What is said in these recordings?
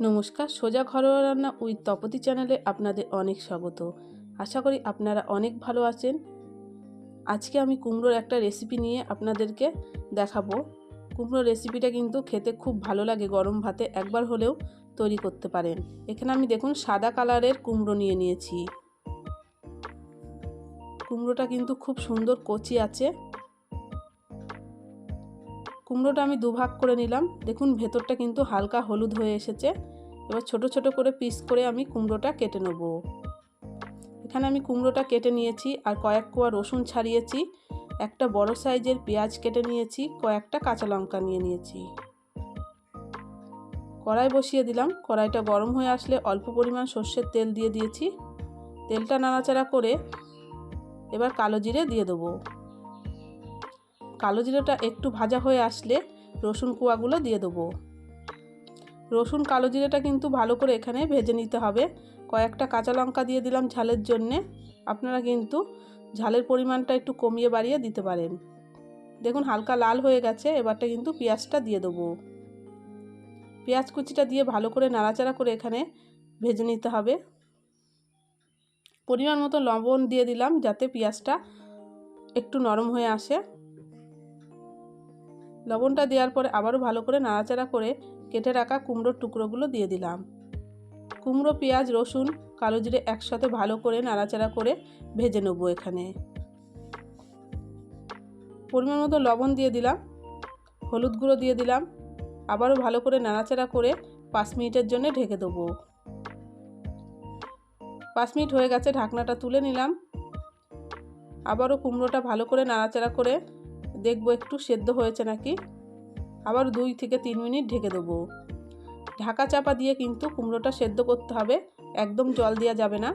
নমস্কার, সোজা ঘরোয়া রান্না উইথ তপতি চ্যানেলে আপনাদের অনেক স্বাগত। আশা করি আপনারা অনেক ভালো আছেন। আজকে আমি কুমড়োর একটা রেসিপি নিয়ে আপনাদেরকে দেখাবো। কুমড়োর রেসিপিটা কিন্তু খেতে খুব ভালো লাগে, গরম ভাতে একবার হলেও তৈরি করতে পারেন। এখানে আমি দেখুন, সাদা কালারের কুমড়ো নিয়ে নিয়েছি। কুমড়োটা কিন্তু খুব সুন্দর কচি আছে। কুমড়োটা আমি দুভাগ করে নিলাম। দেখুন, ভেতরটা কিন্তু হালকা হলুদ হয়ে এসেছে। এবার ছোট ছোট করে পিস করে আমি কুমড়োটা কেটে নেব। এখানে আমি কুমড়োটা কেটে নিয়েছি আর কয়েক কোয়া রসুন ছাড়িয়েছি। একটা বড় সাইজের পেঁয়াজ কেটে নিয়েছি, কয়েকটা কাঁচা লঙ্কা নিয়ে নিয়েছি। কড়াই বসিয়ে দিলাম। কড়াইটা গরম হয়ে আসলে অল্প পরিমাণ সর্ষের তেল দিয়ে দিয়েছি। তেলটা নাড়াচাড়া করে এবার কালো জিরে দিয়ে দেবো। কালো জিরেটা একটু ভাজা হয়ে আসলে রসুন কুয়াগুলো দিয়ে দেবো। রসুন কালো জিরেটা কিন্তু ভালো করে এখানে ভেজে নিতে হবে। কয়েকটা কাঁচা লঙ্কা দিয়ে দিলাম ঝালের জন্যে। আপনারা কিন্তু ঝালের পরিমাণটা একটু কমিয়ে বাড়িয়ে দিতে পারেন। দেখুন হালকা লাল হয়ে গেছে, এবারটা কিন্তু পেঁয়াজটা দিয়ে দেবো। পেঁয়াজ কুচিটা দিয়ে ভালো করে নাড়াচাড়া করে এখানে ভেজে নিতে হবে। পরিমাণ মতো লবণ দিয়ে দিলাম যাতে পেঁয়াজটা একটু নরম হয়ে আসে। লবণটা দেওয়ার পরে আবারও ভালো করে নাড়াচাড়া করে কেটে রাখা কুমড়োর টুকরোগুলো দিয়ে দিলাম। কুমড়ো, পেঁয়াজ, রসুন, কালো জিরে একসাথে ভালো করে নাড়াচাড়া করে ভেজে নেব এখানে। পরিমাণ মতো লবণ দিয়ে দিলাম, হলুদ গুঁড়ো দিয়ে দিলাম, আবারও ভালো করে নাড়াচাড়া করে পাঁচ মিনিটের জন্য ঢেকে দেবো। পাঁচ মিনিট হয়ে গেছে, ঢাকনাটা তুলে নিলাম। আবারও কুমড়োটা ভালো করে নাড়াচাড়া করে দেখব একটু সেদ্ধ হয়েছে নাকি। আবার দুই থেকে তিন মিনিট ঢেকে দেবো। ঢাকা চাপা দিয়ে কিন্তু কুমড়োটা সেদ্ধ করতে হবে, একদম জল দেওয়া যাবে না।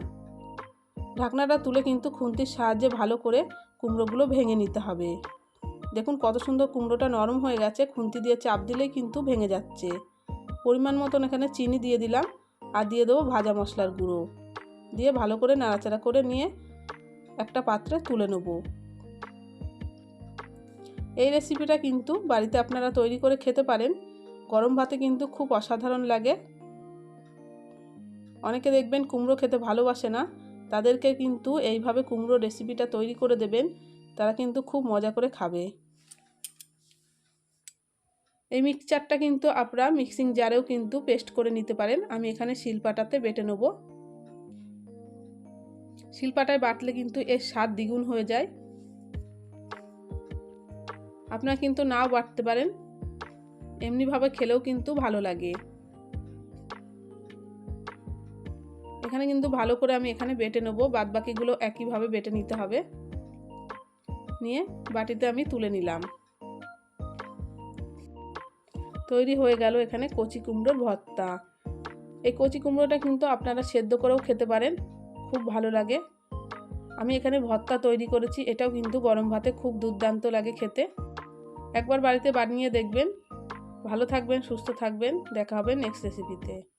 ঢাকনাটা তুলে কিন্তু খুন্তির সাহায্যে ভালো করে কুমড়োগুলো ভেঙে নিতে হবে। দেখুন কত সুন্দর কুমড়োটা নরম হয়ে গেছে, খুন্তি দিয়ে চাপ দিলেই কিন্তু ভেঙে যাচ্ছে। পরিমাণ মতন এখানে চিনি দিয়ে দিলাম আর দিয়ে দেবো ভাজা মশলার গুঁড়ো। দিয়ে ভালো করে নাড়াচাড়া করে নিয়ে একটা পাত্রে তুলে নেব। এই রেসিপিটা কিন্তু বাড়িতে আপনারা তৈরি করে খেতে পারেন। গরম ভাতে কিন্তু খুব অসাধারণ লাগে। অনেকে দেখবেন কুমড়ো খেতে ভালোবাসে না। তাদেরকে কিন্তু এইভাবে কুমড়ো রেসিপিটা তৈরি করে দেবেন। তারা কিন্তু খুব মজা করে খাবে। এই মিক্সচারটা কিন্তু আপনারা মিক্সিং জারেও কিন্তু পেস্ট করে নিতে পারেন। আমি এখানে শিলপাটাতে বেটে নেব। শিলপাটায় বাটলে কিন্তু এর স্বাদ দ্বিগুণ হয়ে যায়। আপনারা কিন্তু নাও বাটতে পারেন। এমনিভাবে খেলেও কিন্তু ভালো লাগে। এখানে কিন্তু ভালো করে আমি এখানে বেটে নেব। বাদ বাকিগুলো একইভাবে বেটে নিতে হবে। নিয়ে বাটিতে আমি তুলে নিলাম। তৈরি হয়ে গেল এখানে কচি কুমড়োর ভর্তা। এই কচি কুমড়োটা কিন্তু আপনারা সেদ্ধ করেও খেতে পারেন। খুব ভালো লাগে। আমি এখানে ভর্তা তৈরি করেছি। এটাও কিন্তু গরম ভাতে খুব দুর্দান্ত লাগে খেতে। একবার বাড়িতে বানিয়ে দেখবেন। ভালো থাকবেন সুস্থ থাকবেন। দেখা হবে নেক্সট রেসিপিতে